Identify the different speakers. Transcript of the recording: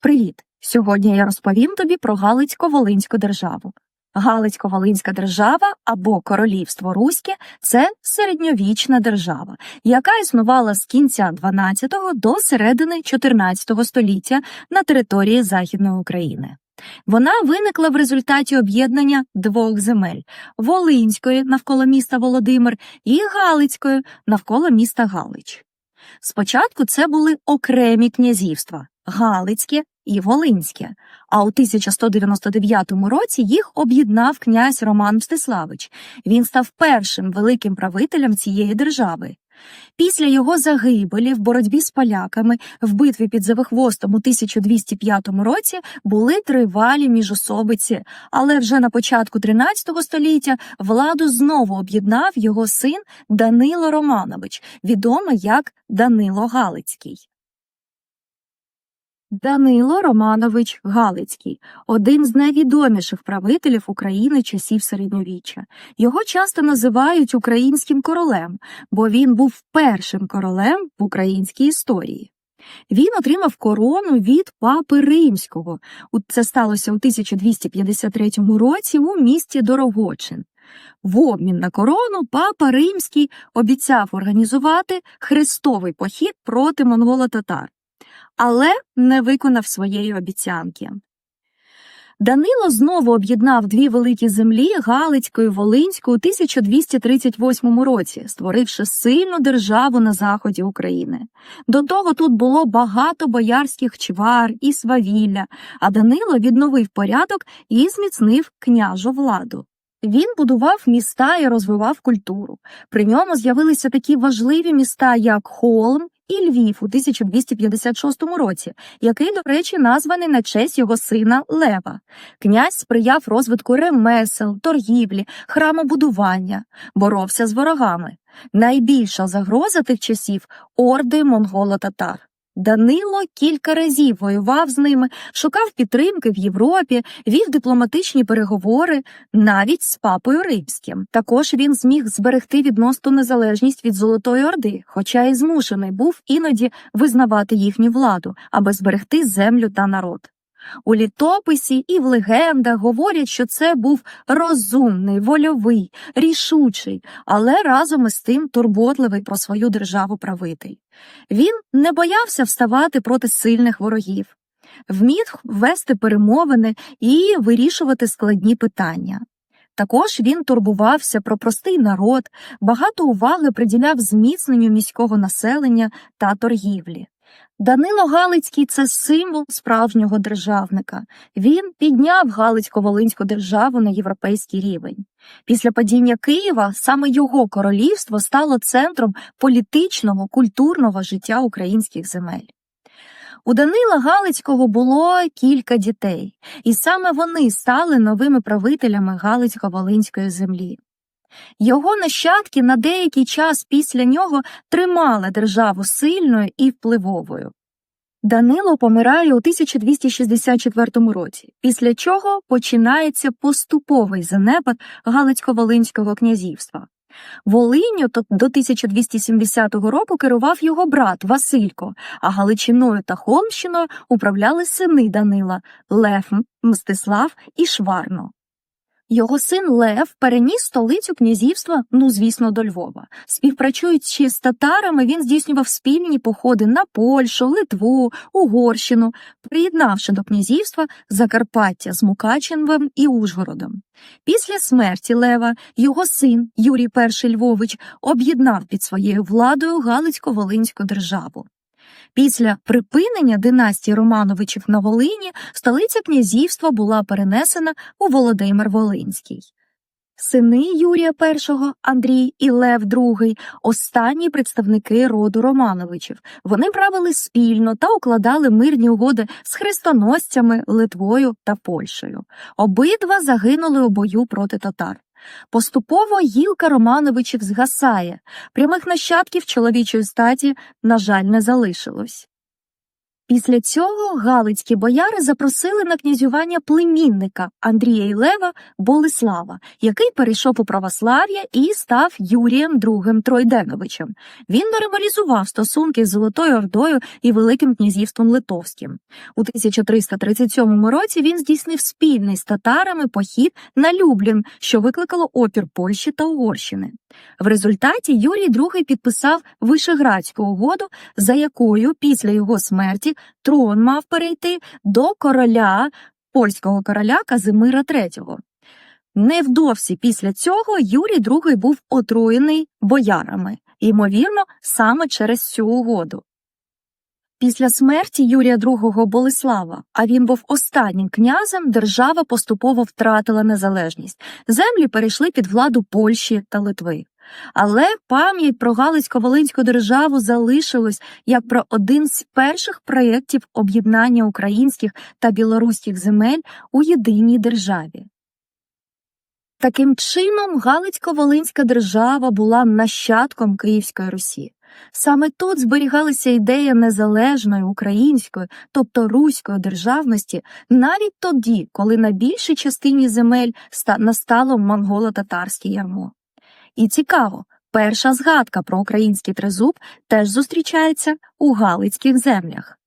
Speaker 1: Привіт! Сьогодні я розповім тобі про Галицько-Волинську державу. Галицько-Волинська держава або Королівство Руське це середньовічна держава, яка існувала з кінця 12-го до середини 14 століття на території Західної України. Вона виникла в результаті об'єднання двох земель Волинської навколо міста Володимир і Галицької навколо міста Галич. Спочатку це були окремі князівства Галицьке і Волинське, а у 1199 році їх об'єднав князь Роман Мстиславич. Він став першим великим правителем цієї держави. Після його загибелі в боротьбі з поляками в битві під Завихвостом у 1205 році були тривалі міжособиці, але вже на початку 13 століття владу знову об'єднав його син Данило Романович, відомий як Данило Галицький. Данило Романович Галицький один з найвідоміших правителів України часів середньовіччя. Його часто називають українським королем, бо він був першим королем в українській історії. Він отримав корону від папи римського. Це сталося у 1253 році у місті Дорогочин. В обмін на корону папа римський обіцяв організувати хрестовий похід проти монголо-татар але не виконав своєї обіцянки. Данило знову об'єднав дві великі землі Галицьку і Волинську у 1238 році, створивши сильну державу на заході України. До того тут було багато боярських чвар і свавілля, а Данило відновив порядок і зміцнив княжу владу. Він будував міста і розвивав культуру. При ньому з'явилися такі важливі міста, як Холм і Львів у 1256 році, який, до речі, названий на честь його сина Лева. Князь сприяв розвитку ремесел, торгівлі, храмобудування, боровся з ворогами. Найбільша загроза тих часів орди монголо-татар. Данило кілька разів воював з ними, шукав підтримки в Європі, вів дипломатичні переговори навіть з папою римським. Також він зміг зберегти відносну незалежність від Золотої Орди, хоча й змушений був іноді визнавати їхню владу, аби зберегти землю та народ. У літописі і в легендах говорять, що це був розумний, вольовий, рішучий, але разом із тим турботливий про свою державу правитель. Він не боявся вставати проти сильних ворогів, вмів вести перемовини і вирішувати складні питання. Також він турбувався про простий народ, багато уваги приділяв зміцненню міського населення та торгівлі. Данило Галицький це символ справжнього державника. Він підняв Галицько-Волинську державу на європейський рівень. Після падіння Києва саме його королівство стало центром політичного, культурного життя українських земель. У Данила Галицького було кілька дітей, і саме вони стали новими правителями Галицько-Волинської землі. Його нащадки на деякий час після нього тримали державу сильною і впливовою. Данило помирає у 1264 році, після чого починається поступовий занепад Галицько-Волинського князівства. Волинню до 1270 року керував його брат Василько, а Галичиною та Холмщиною управляли сини Данила Лев, Мстислав і Шварно. Його син Лев переніс столицю князівства, ну звісно, до Львова. Співпрацюючи з татарами, він здійснював спільні походи на Польщу, Литву, Угорщину, приєднавши до князівства Закарпаття з Мукачевом і Ужгородом. Після смерті Лева його син Юрій І Львович об'єднав під своєю владою Галицько-Волинську державу. Після припинення династії Романовичів на Волині столиця князівства була перенесена у Володимир Волинський. Сини Юрія І, Андрій і Лев II – останні представники роду Романовичів. Вони правили спільно та укладали мирні угоди з хрестоносцями Литвою та Польщею. Обидва загинули у бою проти татар. Поступово гілка Романовичів згасає, прямих нащадків чоловічої статі, на жаль, не залишилось. Після цього галицькі бояри запросили на князювання племінника Андрія Ілева Болеслава, який перейшов у православ'я і став Юрієм II Тройденовичем. Він нормалізував стосунки з Золотою Ордою і Великим князівством Литовським. У 1337 році він здійснив спільний з татарами похід на Люблін, що викликало опір Польщі та Угорщини. В результаті Юрій II підписав Вишеградську угоду, за якою після його смерті трон мав перейти до короля польського короля Казимира III. Невдовзі після цього Юрій II був отруєний боярами, ймовірно, саме через цю угоду. Після смерті Юрія II Болеслава, а він був останнім князем, держава поступово втратила незалежність. Землі перейшли під владу Польщі та Литви. Але пам'ять про Галицько-Волинську державу залишилась як про один з перших проєктів об'єднання українських та білоруських земель у єдиній державі. Таким чином, Галицько-Волинська держава була нащадком Київської Русі. Саме тут зберігалася ідея незалежної української, тобто руської державності, навіть тоді, коли на більшій частині земель настало монголо-татарське ярмо. І цікаво, перша згадка про український тризуб теж зустрічається у Галицьких землях.